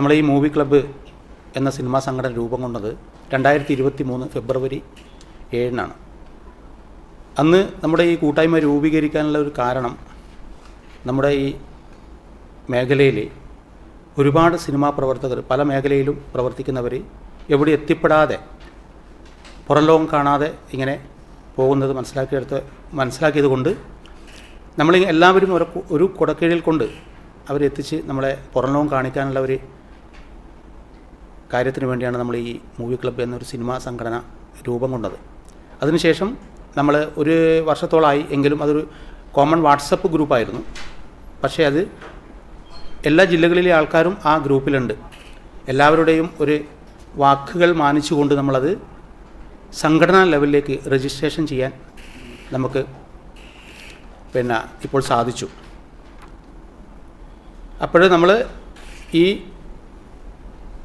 നമ്മുടെ ഈ movie club എന്ന സിനിമാ സംഘടന രൂപം കൊണ്ടത് രണ്ടായിരത്തി ഇരുപത്തി മൂന്ന് ഫെബ്രുവരി ഏഴിനാണ്. അന്ന് നമ്മുടെ ഈ കൂട്ടായ്മ രൂപീകരിക്കാനുള്ള ഒരു കാരണം നമ്മുടെ ഈ മേഖലയിൽ ഒരുപാട് സിനിമാ പ്രവർത്തകർ പല മേഖലയിലും പ്രവർത്തിക്കുന്നവർ എവിടെ എത്തിപ്പെടാതെ പുറം ലോകം കാണാതെ ഇങ്ങനെ പോകുന്നത് മനസ്സിലാക്കിയെടുത്ത് മനസ്സിലാക്കിയത് കൊണ്ട് നമ്മൾ എല്ലാവരും ഒരു ഒരു കുടക്കീഴിൽ കൊണ്ട് അവരെത്തിച്ച് നമ്മളെ പുറം ലോകം കാണിക്കാനുള്ള ഒരു കാര്യത്തിന് വേണ്ടിയാണ് നമ്മൾ ഈ മൂവി ക്ലബ്ബ് എന്നൊരു സിനിമാ സംഘടന രൂപം കൊണ്ടത്. അതിനുശേഷം നമ്മൾ ഒരു വർഷത്തോളമായി എങ്കിലും അതൊരു കോമൺ വാട്സപ്പ് ഗ്രൂപ്പായിരുന്നു പക്ഷേ അത് എല്ലാ ജില്ലകളിലെ ആൾക്കാരും ആ ഗ്രൂപ്പിലുണ്ട്. എല്ലാവരുടെയും ഒരു വാക്കുകൾ മാനിച്ചുകൊണ്ട് നമ്മളത് സംഘടനാ ലെവലിലേക്ക് രജിസ്ട്രേഷൻ ചെയ്യാൻ നമുക്ക് പിന്നെ ഇപ്പോൾ സാധിച്ചു. അപ്പോൾ നമ്മൾ ഈ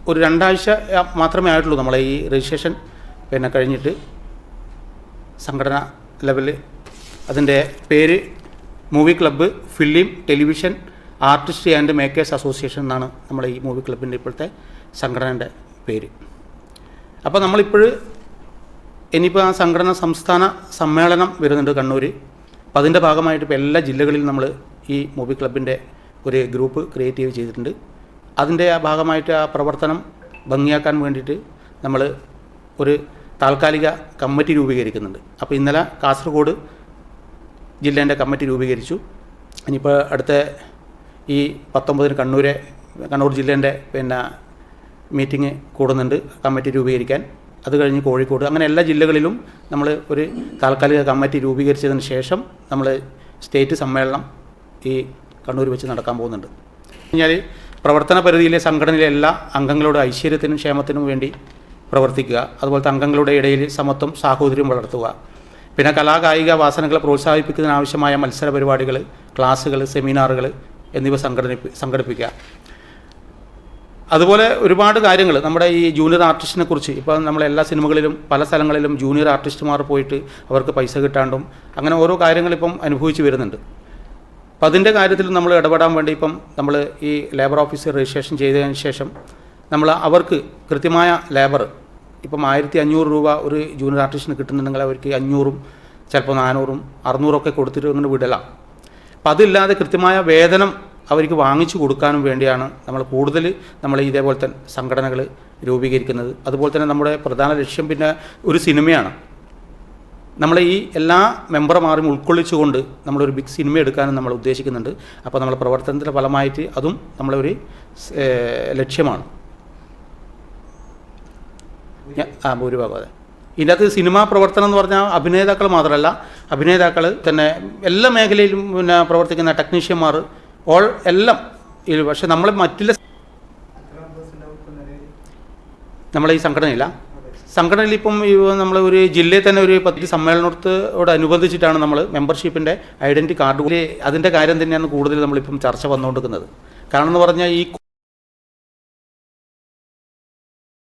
ഒരു രണ്ടാഴ്ച മാത്രമേ ആയിട്ടുള്ളൂ നമ്മളെ ഈ രജിസ്ട്രേഷൻ പിന്നെ കഴിഞ്ഞിട്ട് സംഘടന ലെവലിൽ അതിന്റെ പേര് movie club film television artist and makers association എന്നാണ് നമ്മുടെ ഈ മൂവി ക്ലബിന്റെ ഇപ്പോഴത്തെ സംഘടനയുടെ പേര്. അപ്പോൾ നമ്മളിപ്പോൾ ഇനിയിപ്പോൾ ആ സംഘടന സംസ്ഥാന സമ്മേളനം വരുന്നുണ്ട് കണ്ണൂർ അപ്പോൾ അതിന്റെ ഭാഗമായിട്ട് ഇപ്പോൾ എല്ലാ ജില്ലകളിലും നമ്മൾ ഈ മൂവി ക്ലബിന്റെ ഒരു ഗ്രൂപ്പ് ക്രിയേറ്റ് ചെയ്തിട്ടുണ്ട്. അതിന്റെ ആ ഭാഗമായിട്ട് ആ പ്രവർത്തനം ഭംഗിയാക്കാൻ വേണ്ടിയിട്ട് നമ്മൾ ഒരു താൽക്കാലിക കമ്മിറ്റി രൂപീകരിക്കുന്നുണ്ട്. അപ്പോൾ ഇന്നലെ കാസർഗോഡ് ജില്ലേന്റെ കമ്മിറ്റി രൂപീകരിച്ചു. ഇനിയിപ്പോൾ അടുത്ത ഈ പത്തൊമ്പതിന് കണ്ണൂരെ കണ്ണൂർ ജില്ലേന്റെ പിന്നെ മീറ്റിംഗ് കൂടുന്നുണ്ട് കമ്മിറ്റി രൂപീകരിക്കാൻ. അത് കഴിഞ്ഞ് കോഴിക്കോട് അങ്ങനെ എല്ലാ ജില്ലകളിലും നമ്മൾ ഒരു താൽക്കാലിക കമ്മിറ്റി രൂപീകരിച്ചതിന് ശേഷം നമ്മൾ സ്റ്റേറ്റ് സമ്മേളനം ഈ കണ്ണൂർ വെച്ച് നടക്കാൻ പോകുന്നുണ്ട്. കഴിഞ്ഞാൽ പ്രവർത്തന പരിധിയിലെ സംഘടനയിലെ എല്ലാ അംഗങ്ങളുടെ ഐശ്വര്യത്തിനും ക്ഷേമത്തിനും വേണ്ടി പ്രവർത്തിക്കുക. അതുപോലത്തെ അംഗങ്ങളുടെ ഇടയിൽ സമത്വം സാഹോദര്യം വളർത്തുക. പിന്നെ കലാകായിക വാസനകളെ പ്രോത്സാഹിപ്പിക്കുന്നതിനാവശ്യമായ മത്സര പരിപാടികൾ ക്ലാസ്സുകൾ സെമിനാറുകൾ എന്നിവ സംഘടിപ്പി സംഘടിപ്പിക്കുക. അതുപോലെ ഒരുപാട് കാര്യങ്ങൾ നമ്മുടെ ഈ ജൂനിയർ ആർട്ടിസ്റ്റിനെ കുറിച്ച് ഇപ്പോൾ നമ്മൾ എല്ലാ സിനിമകളിലും പല സ്ഥലങ്ങളിലും ജൂനിയർ ആർട്ടിസ്റ്റുമാർ പോയിട്ട് അവർക്ക് പൈസ കിട്ടാണ്ടും അങ്ങനെ ഓരോ കാര്യങ്ങളിപ്പം അനുഭവിച്ച് വരുന്നുണ്ട്. അപ്പം അതിന്റെ കാര്യത്തിൽ നമ്മൾ ഇടപെടാൻ വേണ്ടി ഇപ്പം നമ്മൾ ഈ ലേബർ ഓഫീസ് രജിസ്ട്രേഷൻ ചെയ്തതിന് ശേഷം നമ്മൾ അവർക്ക് കൃത്യമായ ലേബർ ഇപ്പം ആയിരത്തി അഞ്ഞൂറ് രൂപ ഒരു ജൂനിയർ ആർട്ടിസ്റ്റിന് കിട്ടുന്നുണ്ടെങ്കിൽ അവർക്ക് അഞ്ഞൂറും ചിലപ്പോൾ നാനൂറും അറുന്നൂറൊക്കെ കൊടുത്തിട്ട് അങ്ങനെ വിടലാം. അപ്പം അതില്ലാതെ കൃത്യമായ വേതനം അവർക്ക് വാങ്ങിച്ചു കൊടുക്കാനും വേണ്ടിയാണ് നമ്മൾ കൂടുതൽ നമ്മൾ ഇതേപോലത്തെ സംഘടനകൾ രൂപീകരിക്കുന്നത്. അതുപോലെ തന്നെ നമ്മുടെ പ്രധാന ലക്ഷ്യം പിന്നെ ഒരു സിനിമയാണ്. നമ്മളെ ഈ എല്ലാ മെമ്പർമാരും ഉൾക്കൊള്ളിച്ചുകൊണ്ട് നമ്മളൊരു ബിഗ് സിനിമ എടുക്കാനും നമ്മൾ ഉദ്ദേശിക്കുന്നുണ്ട്. അപ്പോൾ നമ്മുടെ പ്രവർത്തനത്തിന്റെ ഫലമായിട്ട് അതും നമ്മളൊരു ഒരു ലക്ഷ്യമാണ്. ആ ഭൂരിഭാഗം അതെ. ഇതിനകത്ത് സിനിമാ പ്രവർത്തനം എന്ന് പറഞ്ഞാൽ അഭിനേതാക്കൾ മാത്രമല്ല അഭിനേതാക്കൾ തന്നെ എല്ലാ മേഖലയിലും പിന്നെ പ്രവർത്തിക്കുന്ന ടെക്നീഷ്യന്മാർ ഓൾ എല്ലാം പക്ഷെ നമ്മൾ മറ്റുള്ള നമ്മളെ ഈ സംഘടനയില്ല. സംഘടനയിൽ ഇപ്പം നമ്മൾ ഒരു ജില്ലയിൽ തന്നെ ഒരു പദ്ധതി സമ്മേളനത്തോടനുബന്ധിച്ചിട്ടാണ് നമ്മൾ മെമ്പർഷിപ്പിന്റെ ഐഡന്റി കാർഡ് അതിന്റെ കാര്യം തന്നെയാണ് കൂടുതൽ നമ്മളിപ്പം ചർച്ച വന്നുകൊണ്ടിരിക്കുന്നത്. കാരണം എന്ന് പറഞ്ഞാൽ ഈ